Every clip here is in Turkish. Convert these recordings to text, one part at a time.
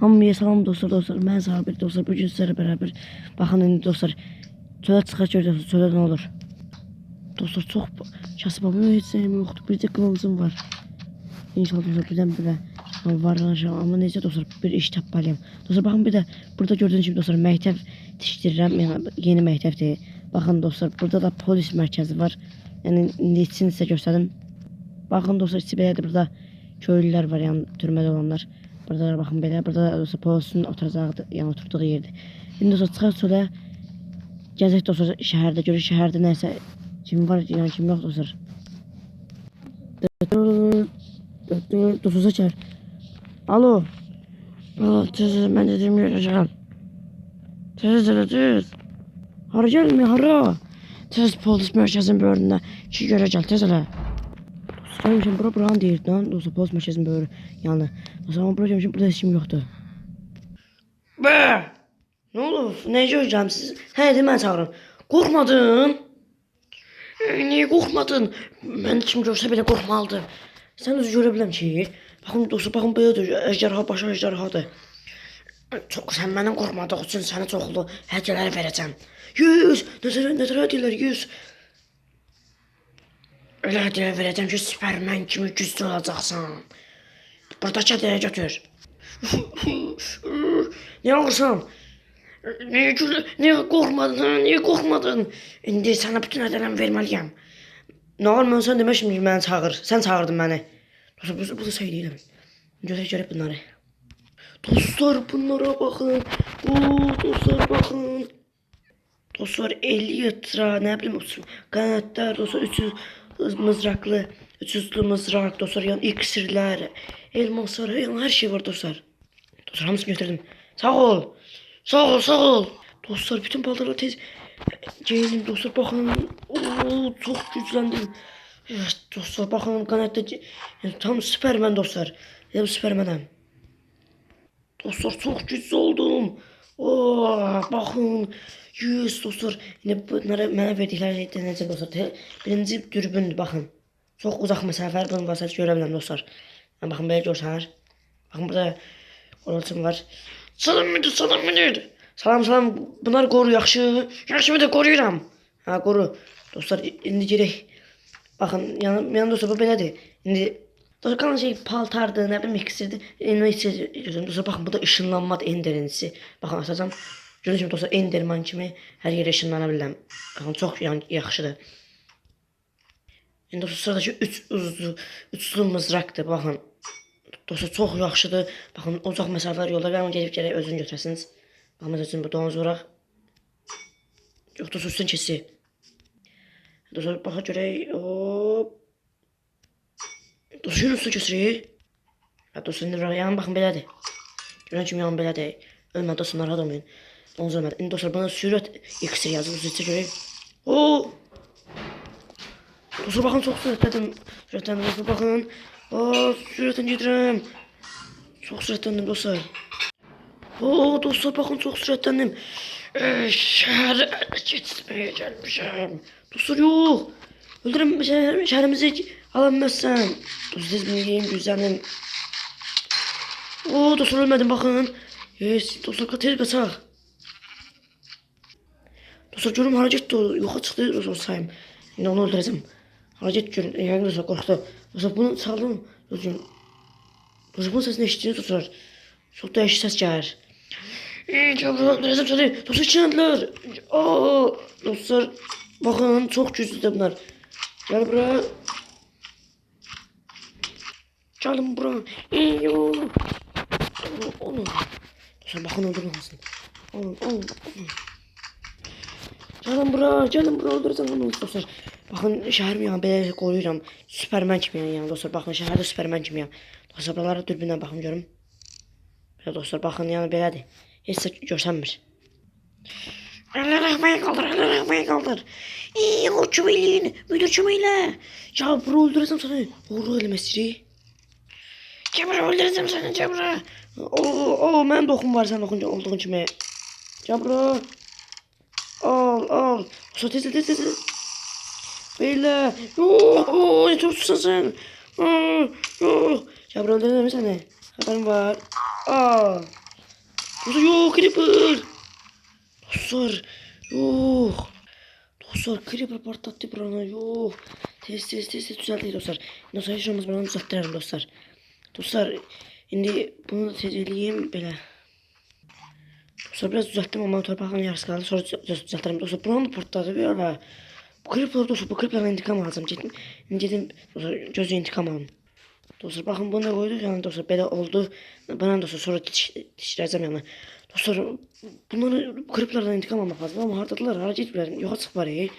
Hamıya salam dostlar, dostlar. Mən Sabir dostlar. Bu gün sizlərlə bərabər baxın indi dostlar. Çölə çıxar görəcəksiniz. Çölə nə olur? Dostlar çox kasıb amma heç nəyim yoxdur. Bir də qılıncım var. İnşallah dostlar birdən belə varlanacağım. Amma necə dostlar bir iş tapmalıyım. Dostlar baxın bir də burada gördüyünüz kimi dostlar məktəb tikdirirəm. Yəni yeni məktəbdir. Baxın dostlar burada da polis mərkəzi var. Yəni indi içini sizə göstərdim. Baxın dostlar içi belədir. Burada köylülər var, yəni türmədə olanlar. Burada da baxın belə, burada polisin oturacağı, yəni oturduğu yerdir. İndi dostlar çıxaq çölə gəzək dostlar şəhərdə görək şəhərdə nəsə kim var, yəni kim yox dostlar. Dostlar çağır. Alo. Tez mən dedim görəcəm. Tez tez. Hara gəlmə, hara? Tez polis mərkəzinin böyründə ki görə gəl, tez elə. Gelmişim bura buranın deyir lan. Dostlar polis mərkəzinin böyrü yanı. Dostlar ama bura gelmişim burada kim yoxdur. Be! Ne olur? Ne göreceğim siz? He değil ben çağırın. Korkmadın. E, niye korkmadın? Ben kim görse bile korkmalıdır. Sen özü göre biləm ki. Bakın dostlar bakın böyüdür. Ejderha başı ejderhadır. Çok sen benim korkmadığın için sana çoxlu hədiyələr verəcəm. 100, nəzərə nəzərə deyirlər 100. Öyle hediye vereceğim ki Superman kimi güçlü olacaksan. Buradaki hediye götür. ne olursan? Niye, gül- niye korkmadın ha? Niye korkmadın? İndi sana bütün hediyelerimi vermeliyim. Ne olmuyor sen deme şimdi beni çağır. Sen çağırdın beni. Dostlar bu, bu da şey değil. Göze görüp bunları. Dostlar bunlara bakın. Oo, dostlar bakın. Dostlar 50 yatra ne bileyim olsun. Kanatlar dostlar 300 mızraklı 300'lü mızrak dostlar yan iksirler elmaslar yan her şey var dostlar. Dostlar hamısını götürdüm. Sağ ol. Sağ ol sağ ol. Dostlar bütün paltarları tez giyindim dostlar bakın. Oo, çok güçlendim. Evet, dostlar bakın kanatta yani, tam süpermen dostlar. Ya süpermenem. Dostlar çok güçlü oldum. Oo, bakın. Dostlar. Yine bunlara mənə verdikləri şeydən necə dostlar. Birinci dürbündür baxın. Çox uzaq məsafə bunun vasitə görə bilirəm dostlar. Yəni baxın belə görsənər. Baxın burada qorulçum var. Salam müdür, salam müdür. Salam salam. Bunlar qoru yaxşı. Yaxşı müdür qoruyuram. Ha qoru. Dostlar indi gedək. Baxın, yəni yəni dostlar bu belədir. İndi Qalan şey paltardır, nə bilim iksirdir. İndi isə gözüm dostlar baxın bu da ışınlanmadır en derinisi. Baxın asacam. Görürsünüz kimi dostlar Enderman kimi hər yerə ışınlana bilirəm. Baxın çox yan yaxşıdır. İndi dostlar sıradakı 3 uzlu, üçlü mızraqdır. Baxın. Dostlar çox yaxşıdır. Baxın uzaq məsafələr yolda gəlmə gedib gələk özünü götürəsiniz. Baxın məsəl üçün bu donuz vuraq. Yox dostlar üstün kesi. Dostlar baxa görək. Hop. Üstün kesirik. Ha dostlar indi bura yan baxın belədir. Görən kimi yan belədir. Ölmə dostlar narahat olmayın. Donuz ölmədi. İndi dostlar bana sürət iksir yazıb üzrə görək. Oo. Dostlar baxın çox sürətləndim. Sürətləndim dostlar baxın. Aa sürətlə gedirəm. Çox sürətləndim dostlar. Oo dostlar baxın çox sürətləndim. Şəhərə keçməyə gəlmişəm. Dostlar yox. Alamazsan. Dostlar siz bunu yiyin güzəlim. Oo dostlar ölmədim baxın. Yes, dostlar tez qaçaq. Dostlar görüm hara getdi o. Yoxa çıxdı dostlar sayım. İndi onu öldürəcəm. Hara getdi görün. Yəni dostlar qorxdu. Dostlar bunu saldım. Dostlar. Dostlar bunun səsini eşitdiniz dostlar. Dəyişik səs gəlir. Eee, Cabra öldürəcəm səni. Dostlar içindilər. Aa, dostlar. Baxın çox güclüdür bunlar. Gəl bura. Gəlin bura. Eee, yoo. Onu. Dostlar baxın öldürməsin. Alın, alın, alın. Gəlin bura, gəlin bura öldürəcəm onu dostlar. Baxın şəhərimi yəni belə qoruyuram. Superman kimi yəni, yəni dostlar. Baxın şəhərdə Superman kimi yəni. Dostlar buralara dürbündən baxım görüm. Dostlar baxın yəni belədir. Heç də görsənmir. Əlləri havaya qaldır, əlləri havaya qaldır. İyi, o köməkləyin, müdür köməklə. Ya bura öldürəcəm səni. Uğurluq eləməsi. Cəbra öldürəcəm səni Cəbra. O, o, mənim də oxum var sən oxunca olduğun kimi. Cəbra. Al, al. Usta tez tez tez. Beyler. Oo, ne tutsun sen. Oo, oo. Cəbra öldürəcəm səni. Xəbərim var. Al. Dostlar yok creeper. Dostlar yok. Dostlar creeper patlattı buranı yok. Tez tez tez tez düzelttik dostlar. Dostlar olmaz buranı düzelttirelim dostlar. Dostlar şimdi bunu da tez eləyim belə. Dostlar biraz düzelttim ama torpağın yarısı kaldı. Sonra düz- düz- düzeltirim. Dostlar buranı patladı ara. Bu creeper dostlar bu creeper'dan intikam alacağım. Gittim. Gittim dostlar gözü intikam alın. Dostlar bakın bunu da koyduk yani dostlar böyle oldu. Bana dostlar sonra diş, dişireceğim yani. Dostlar bunları kırıplardan intikam almaq lazım ama hardadılar hara getmirlər yoxa çıx bari.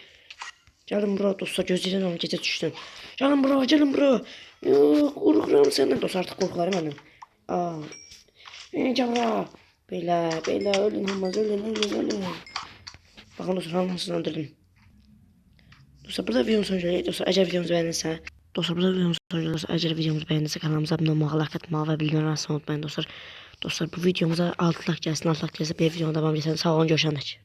Gəlin bura dostlar gözləyən onu gecə düşdüm Gəlin bura gəlin bura. Qorxuram səndən dost artıq qorxularım mənim Aa. Gəl bura Belə belə ölün hamaz ölün ölün ölün. Baxın dostlar hamısını öldürdüm Dostlar burada videomuzu sonu gəlir dostlar əgər videomuzu bəyənirsə Dostlar burada videomuzu sonu gəlir dostlar əgər videomuzu bəyənirsə kanalımıza abunə olmağı, like atmağı və bildirimləri açmağı unutmayın dostlar. Dostlar bu videomuza 6 like gelsin 6 like gelsin bir videonun devam etsin. Sağ olun dek.